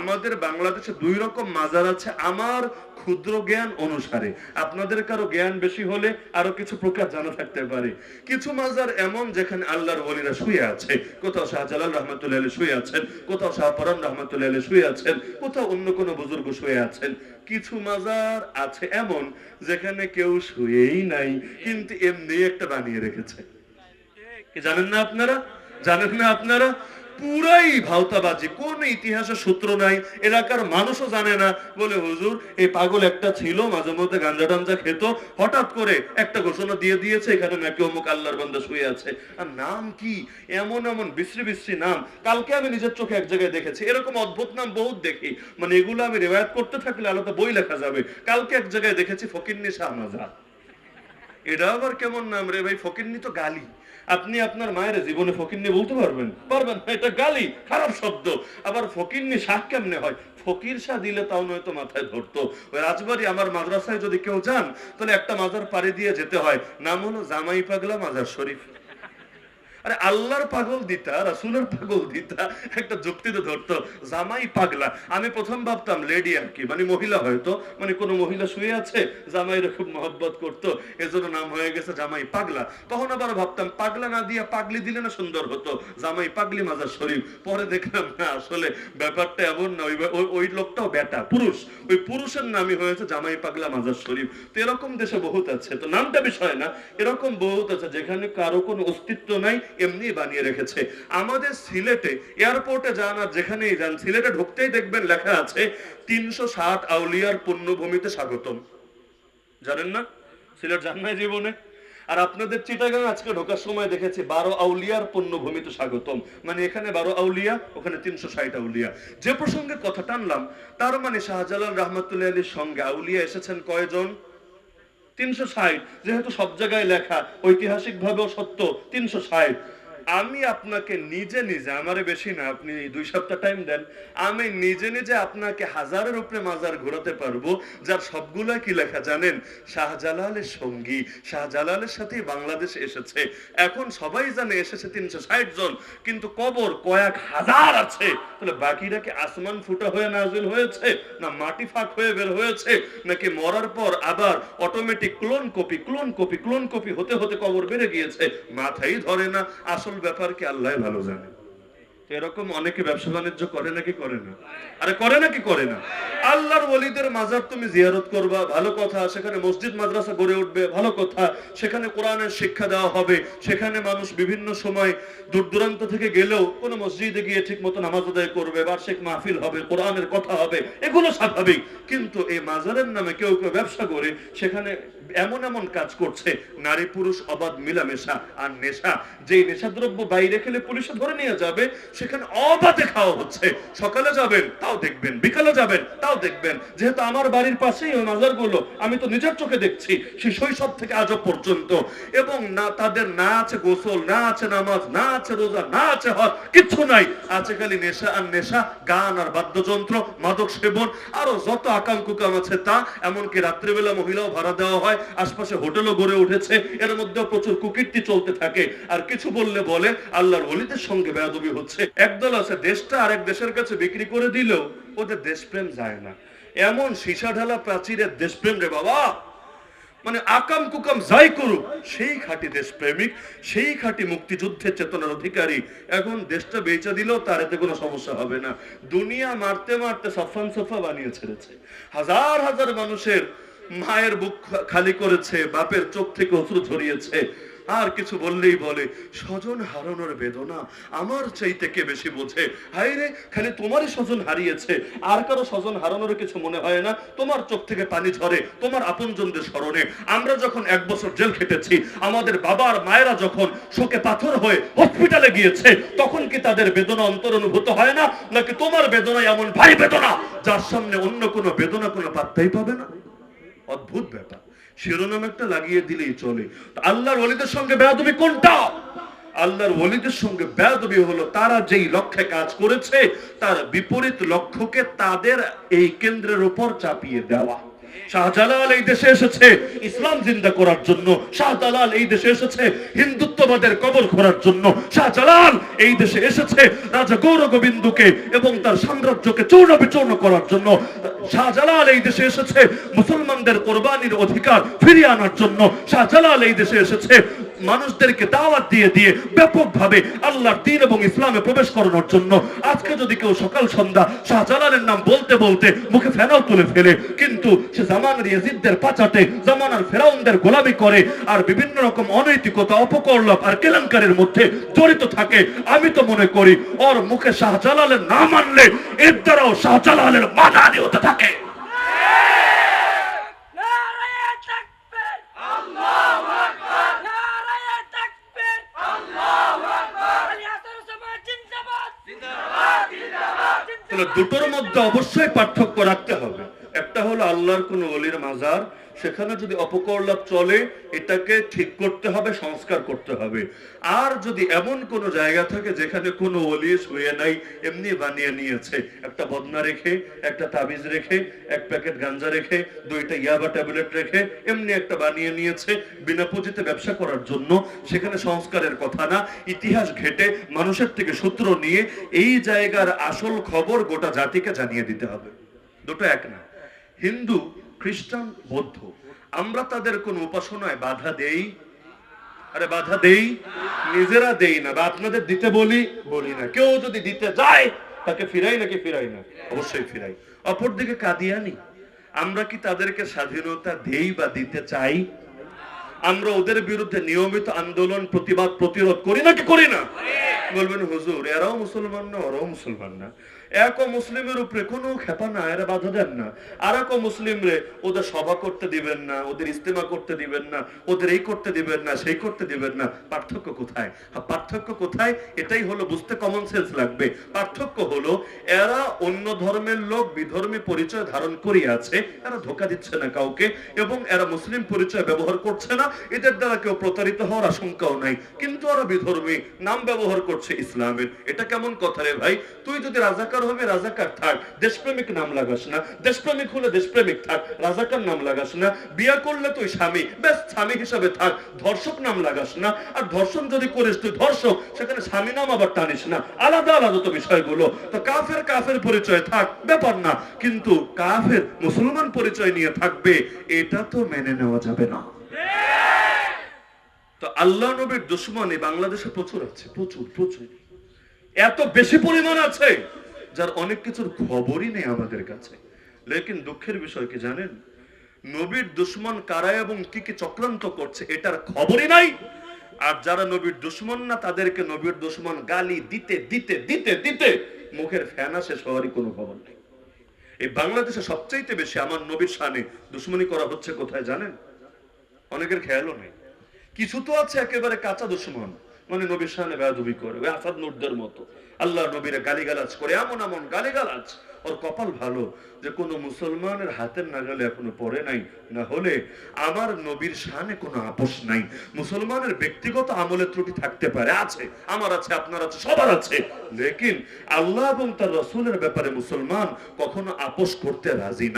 আমাদের বাংলাদেশে দুই রকম মাজার আছে, আমার ক্ষুদ্র জ্ঞান অনুসারে। আপনাদের কারও জ্ঞান বেশি হলে আরও কিছু প্রকার জানা থাকতে পারে। কিছু মাজার এমন যেখানে আল্লাহর ওলিরা শুয়ে আছে। কোথাও শাহজালাল রহমতুল্লাহ শুয়ে আছেন, কোথাও শাহপরান রহমতুল্লাহ শুয়ে আছেন, কোথাও অন্য কোনো বুজুর্গ শুয়ে আছেন। কিছু মাজার আছে এমন যেখানে কেউ শুয়েই নাই, কিন্তু এমনি একটা বানিয়ে রেখেছে। জানেন না আপনারা? জানেন না আপনারা? পুরাই ভাওতাবাজি, কোন ইতিহাসের সূত্র নাই, এলাকার মানুষও জানে না। বলে, হুজুর, এই পাগল একটা ছিল, মাঝে মধ্যে গাঞ্জা টাঞ্জা খেত, হঠাৎ করে একটা ঘোষণা দিয়ে দিয়েছে, এখানে নাকি অমুক আল্লাহর বান্দা শুয়ে আছে। আর নাম কি? এমন এমন বিশ্রী বিশ্রী নাম। কালকে আমি নিজের চোখে এক জায়গায় দেখেছি, এরকম অদ্ভুত নাম বহুত দেখি। মানে এগুলো আমি রেওয়ায়ত করতে থাকলে আলাদা বই লেখা যাবে। কালকে এক জায়গায় দেখেছি ফকিন্নি শাহ মাজার এটা আবার কেমন নাম রে ভাই? ফকিন্নি তো গালি। আপনি আপনার মায়ের জীবনে ফকিরনি বলতে পারবেন? পারবেন এটা গালি, খারাপ শব্দ। আবার ফকিরনি শাহ কেমনে হয়? ফকির শাহ দিলে তাও নয়তো মাথায় ধরতো। ওই রাজবাড়ি আমার মাদ্রাসায় যদি কেউ যান, তাহলে একটা মাজার পাড়ি দিয়ে যেতে হয়। নাম হলো জামাই পাগলা মাজার শরীফ। আরে আল্লাহর পাগল দিতা, রাসুলের পাগল দিতা, একটা যুক্তিতে ধরতো, জামাই পাগলা। আমি প্রথম ভাবতাম লেডি আর কি মানে মহিলা হয়তো মানে কোনো মহিলা শুয়ে আছে, জামাইরা খুব মহব্বত করতো, এজন্য নাম হয়ে গেছে জামাই পাগলা। তখন আবার ভাবতাম, পাগলা না দিয়া পাগলি দিলে না সুন্দর হতো, জামাই পাগলি মাজার শরীফ। পরে দেখলাম, না, আসলে ব্যাপারটা এমন না ওই, ওই- লোকটাও বেটা, পুরুষ। ওই পুরুষের নামই হয়েছে জামাই পাগলা মাজার শরীফ। তো এরকম দেশে বহুত আছে, তো নামটা বিষয় না, এরকম বহুত আছে যেখানে কারও কোনো অস্তিত্ব নাই এমনি বানিয়ে রেখেছে। আমাদের সিলেটে এয়ারপোর্টে যান আর যেখানেই যান, সিলেটে ঢুকতেই দেখবেন লেখা আছে, তিনশো ষাট আউলিয়ার পুণ্যভূমিতে স্বাগতম। জানেন না? সিলেট যান নাই জীবনে? আর আপনাদের চিটাগাং আজকে ঢোকার সময় দেখেছি, বারো আউলিয়ার পুণ্যভূমিতে স্বাগতম। মানে এখানে বারো আউলিয়া, ওখানে তিনশো ষাট আউলিয়া। যে প্রসঙ্গে কথা টানলাম, তার মানে শাহজালাল রহমতুল্লাহ আলীর সঙ্গে আউলিয়া এসেছেন কয়জন? তিনশো ষাট যেহেতু সব জায়গায় লেখা ঐতিহাসিক ভাবেও সত্য তিনশো ষাট। আমি আপনাকে নিজে নিজে, আমারে বেশি না, আপনি দুই সপ্তাহ টাইম দেন, আমি নিজে নিজে আপনাকে হাজারের উপরে মাজার ঘোরাতে পারব, যার সবগুলা কি লেখা জানেন? শাহজালালের সঙ্গী, শাহজালালের সাথে বাংলাদেশ এসেছে। এখন সবাই জানে এসেছে তিনশো ষাট জন, কিন্তু কবর কয়েক হাজার আছে। তাহলে বাকিরা কি আসমান ফুটা হয়ে নাজিল হয়েছে, না মাটি ফাঁক হয়ে বের হয়েছে, নাকি মরার পর আবার automatic clone copy clone copy clone copy হতে হতে কবর বেড়ে গিয়েছে? মাথাই ধরে না, আসল ব্যাপার কি আল্লাহ ভালো জানে। তো এরকম অনেকে ব্যবসা বাণিজ্য করে নাকি করে না? আরে করে নাকি করে না? আল্লাহর ওলিদের মাজার তুমি জিয়ারত করবা, ভালো কথা, সেখানে মসজিদ, মাদ্রাসা গড়ে উঠবে, ভালো কথা, সেখানে কোরআনের শিক্ষা দেওয়া হবে, সেখানে মানুষ বিভিন্ন সময় দূর দূরান্ত থেকে গেলেও কোনো মসজিদে গিয়ে ঠিক মতো নামাজ আদায় করবে, বার্ষিক মাহফিল হবে, কোরআনের কথা হবে, এগুলো স্বাভাবিক। কিন্তু এই মাজারের নামে কেউ কেউ ব্যবসা করে, সেখানে এমন এমন কাজ করছে, নারী পুরুষ অবাধ মিলামেশা আর নেশা। যেই নেশাদ্রব্য বাইরে খেলে পুলিশে ধরে নিয়ে যাবে সেখানে অবাধে খাওয়া হচ্ছে। সকালে যাবেন, তাও দেখবেন। বিকালে যাবেন, তাও দেখবেন। যেহেতু আমার বাড়ির পাশেই ওই মাজারগুলো আমি তো নিজের চোখে দেখছি সেই শৈশব থেকে আজও পর্যন্ত। এবং না তাদের, না আছে গোসল, না আছে নামাজ, না আছে রোজা, না আছে হজ, কিচ্ছু নাই। আছে খালি নেশা আর নেশা, গান আর বাদ্যযন্ত্র, মাদক সেবন। আরও যত আকাম কুকাম আছে তা, এমনকি রাত্রিবেলা মহিলাও ভাড়া দেওয়া হয়, আশপাশে হোটেলও গড়ে উঠেছে। এর মধ্যেও প্রচুর কুকিরটি চলতে থাকে। আর কিছু বললে বলে, আল্লাহর ওলিদের সঙ্গে বেয়াদবি হচ্ছে। একদল আছে, দেশটা আরেক দেশের কাছে বিক্রি করে দিলেও ওদের দেশপ্রেম যায় না। এমন সীসা ঢালা প্রাচীরের দেশপ্রেম রে বাবা। মানে আকাম কুকাম যাই করুক, সেই খাঁটি দেশপ্রেমিক, সেই খাঁটি মুক্তিযুদ্ধের চেতনার অধিকারী। এখন দেশটা বেচা দিলেও তার এতে কোনো সমস্যা হবে না। দুনিয়া মারতে মারতে সফান সফা বানিয়ে ছেড়েছে। হাজার হাজার মানুষের মায়ের বুক খালি করেছে, বাপের চোখ থেকে অশ্রু ঝরিয়েছে। আর কিছু বললেই বলে, স্বজন হারানোর বেদনা আমার চাইতে কে বেশি বোঝে? হাই রে, খালি তোমারই স্বজন হারিয়েছে। আর কারও স্বজন হারানোর কিছু মনে হয় না। তোমার চোখ থেকে পানি ঝরে, তোমার আপনজনদের স্মরণে। আমরা যখন এক বছর জেল খেটেছি, আমাদের বাবা আর মায়েরা যখন শোকে পাথর হয়ে হসপিটালে গিয়েছে, তখন কি তাদের বেদনা অন্তর অনুভূত হয় না? নাকি তোমার বেদনা এমন ভারী বেদনা, যার সামনে অন্য কোনো বেদনা কোনো পাত্তাই পাবে না? অদ্ভুত ব্যাপার। শিরোনাম একটা লাগিয়ে দিলেই চলে। আল্লাহর ওলিদের সঙ্গে বেয়াদবি কোনটা? আল্লাহর ওলিদের সঙ্গে বেয়াদবি হলো তারা যেই লক্ষ্যে কাজ করেছে, তার বিপরীত লক্ষ্যকে তাদের এই কেন্দ্রের উপর চাপিয়ে দেওয়া। শাহজালাল এই দেশে এসেছে ইসলাম জিন্দা করার জন্য, শাহজালাল এই দেশে এসেছে হিন্দুত্ববাদের কবর করার জন্য। শাহজালাল এই দেশে এসেছে রাজা গৌর গোবিন্দকে এবং তার সাম্রাজ্যকে চূর্ণ বিচূর্ণ করার জন্য। শাহজালাল এই দেশে এসেছে মুসলমানদের কোরবানির অধিকার ফিরিয়ে আনার জন্য। শাহজালাল এই দেশে এসেছে মানুষদেরকে দাওয়াত দিয়ে দিয়ে ব্যাপকভাবে আল্লাহর দিন এবং ইসলামে প্রবেশ করানোর জন্য আজকে যদি কেউ সকাল সন্ধ্যা শাহজালালের নাম বলতে বলতে মুখে ফেনাও তুলে ফেলে, কিন্তু সে জামানের ইয়াজিদদের পাচাটে জামানার ফেরাউনদের গোলামি করে আর বিভিন্ন রকম অনৈতিকতা অপকর্লক আর কেলেঙ্কারের মধ্যে জড়িত থাকে, আমি তো মনে করি ওর মুখে শাহজালালের না মানলে এর দ্বারাও শাহজালালের মানানি হতে থাকে। দুটোর মধ্যে অবশ্যই পার্থক্য রাখতে হবে। একটা হলো আল্লাহর কোন অলির মাজার সেখানে যদি অপকর্লাপ চলে, এটাকে ঠিক করতে হবে, সংস্কার করতে হবে। আর যদি এমন কোন জায়গা থাকে যেখানে কোনো অলি শুয়ে নাই, এমনি বানিয়ে নিয়েছে। একটা বদনা রেখে, একটা তাবিজ রেখে, এক প্যাকেট গাঞ্জা রেখে, দুইটা ইয়াবা ট্যাবলেট রেখে, এমনি একটা বানিয়ে নিয়েছে বিনা পুঁজিতে ব্যবসা করার জন্য। সেখানে সংস্কারের কথা না। ইতিহাস ঘেটে মানুষের থেকে সূত্র নিয়ে এই জায়গার আসল খবর গোটা জাতিকে জানিয়ে দিতে হবে। দুটো এক না। হিন্দু খ্রিস্টান বৌদ্ধ। আমরা তাদের কোন উপাসনায় বাধা দেই? আরে বাধা দেই? নিজেরা দেই না। বা আপনাদের দিতে বলি বলি না। কেউ যদি দিতে যায়, তাকে ফিরাই নাকি ফিরাই না? অবশ্যই ফিরাই। অপরদিকে কাদিয়ানি, আমরা কি তাদেরকে স্বাধীনতা দেই বা দিতে চাই? আমরা ওদের বিরুদ্ধে নিয়মিত আন্দোলন, প্রতিবাদ, প্রতিরোধ করি নাকি করি না? বলবেন, হুজুর, এরাও মুসলমান না, ওরাও মুসলমান না। এক মুসলিমের উপরে কোনো খেপা না এরা বাধা দেন না। আর এক মুসলিম রে ওদের সভা করতে দিবেন না, ওদের ইস্তেমা করতে দিবেন না, ওদের এই করতে দিবেন না, সেই করতে দিবেন না। পার্থক্য কোথায়? পার্থক্য কোথায়? এটাই হলো বুঝতে কমন সেন্স লাগবে। পার্থক্য হলো, এরা অন্য ধর্মের লোক বিধর্মী পরিচয় ধারণ করিয়ে আছে এরা ধোকা দিচ্ছে না কাউকে, এবং এরা মুসলিম পরিচয় ব্যবহার করছে না। এদের দ্বারা কেউ প্রতারিত হওয়ার আশঙ্কাও নাই। কিন্তু ওরা বিধর্মী, নাম ব্যবহার করছে ইসলামের। এটা কেমন কথা রে ভাই? তুই যদি রাজাকার হবে, রাজাকার থাক। দেশপ্রেমিক নাম লাগাস না। দেশপ্রেমিক হলে দেশপ্রেমিক থাক। রাজাকার নাম লাগাস না। বিয়া করলে তুই স্বামী। বেশ স্বামী হিসাবে থাক। ধর্ষক নাম লাগাস না। আর ধর্ষণ যদি করিস তুই ধর্ষক, সেখানে স্বামী নাম আবার টানিস না। আলাদা আলাদা তো বিষয়গুলো। তো কাফের কাফের পরিচয় থাক, ব্যাপার না। কিন্তু কাফের, মুসলমান পরিচয় নিয়ে থাকবে, এটা তো মেনে নেওয়া যাবে না। তো আল্লাহ নবীর দুশ্মনী বাংলাদেশে প্রচুর আছে, প্রচুর প্রচুর। এত বেশি পরিমাণ আছে। যার অনেক কিছুর খবরই নেই আমাদের কাছে। লেকিন দুঃখের বিষয় কি জানেন? নবীর দুশ্মন কারা এবং কি কি চক্রান্ত করছে এটার খবরই নাই। আর যারা নবীর দুশ্মন না, তাদেরকে নবীর দুশ্মন গালি দিতে দিতে দিতে দিতে মুখের ফ্যানা শেষ হওয়ারই কোনো খবর নেই। এই বাংলাদেশে সবচাইতে বেশি আমার নবীর সানে দুশ্মনী করা হচ্ছে কোথায় জানেন? অনেকের খেয়ালও নেই। কিছু তো আছে একেবারে কাঁচা দুশ্মন। মানে নবীর সামনে বেয়াদবি করে, ওই আসাদ নুরদের মতো। আল্লাহ নবীরে গালিগালাজ করে, এমন এমন গালিগালাজ। ওর কপাল ভালো যে কোনো মুসলমানের হাতের নাগালে এখনও পড়ে নাই, না হলে আমার নবীর শানে কোনো আপোষ নাই। মুসলমানের ব্যক্তিগত আমলের ত্রুটি থাকতে পারে, আছে, আমার আছে, আপনার আছে, সবার আছে। লেকিন আল্লাহ এবং তার রসুলের ব্যাপারে মুসলমান কখনো আপোষ করতে রাজি না।